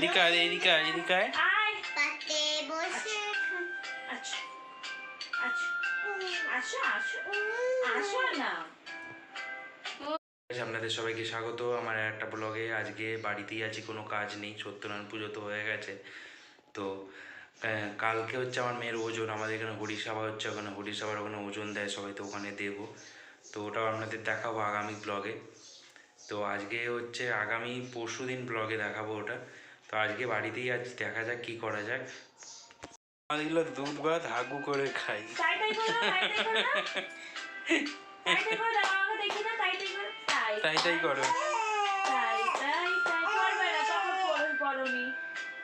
এদিকে আয় এদিকে আয় এদিকে আয়। আচ্ছা আপনাদের সবাইকে স্বাগত। আমার একটা ব্লগে আজকে বাড়িতেই আছি, কোনো কাজ নেই, সত্যনারায়ণ পুজো তো হয়ে গেছে। তো কালকে হচ্ছে আমার মেয়ের ওজন, আমাদের এখানে হরিসভা হচ্ছে, ওখানে হরিসভার ওখানে ওজন দেয়, সবাই তো ওখানে দেবো। তো ওটাও আপনাদের দেখাবো আগামী ব্লগে। তো আজকে হচ্ছে আগামী পরশু দিন ব্লগে দেখাবো ওটা। তো আজকে বাড়িতেই আজ দেখা যাক কি করা যায় এগুলো দুধ ভাত হাগু করে খাই তাই তাই করো করো তাই তাই করো দাও আমাকে দেখি না তাই তাই করো তাই তাই তাই করো তাই তাই তাই করবে না তখন করো করনি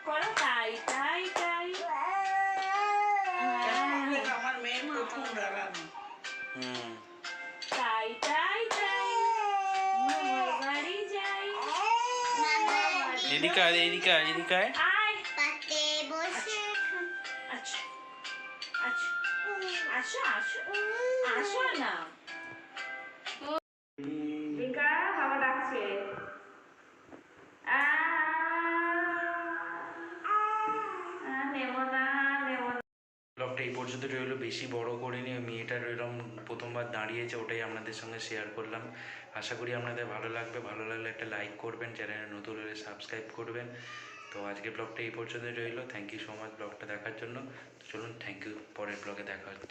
করো তাই তাই তাই হ্যাঁ, আমার মেয়ের প্রথম লাগানো হুম তাই তাই তাই মামার বাড়ি যাই এদিকে আয় এদিকে আয় এদিকে আয়। আয় পাতে বসে আচ্ছা আচ্ছা আসো আসো আসো না। ডাকছে ব্লগটা রইল, বেশি বড় করিনি। ওই মেয়েটার এরকম প্রথমবার দাঁড়িয়েছে, ওটাই আপনাদের সঙ্গে শেয়ার করলাম। আশা করি আপনাদের ভালো লাগবে। ভালো লাগলে একটা লাইক করবেন চ্যানেলে নতুন হলে সাবস্ক্রাইব করবেন। তো আজকে ব্লগটা এই পর্যন্ত রইল। থ্যাংক ইউ সো মাচ ব্লগটা দেখার জন্য। চলুন থ্যাংক ইউ পরের ব্লগে দেখা হচ্ছে।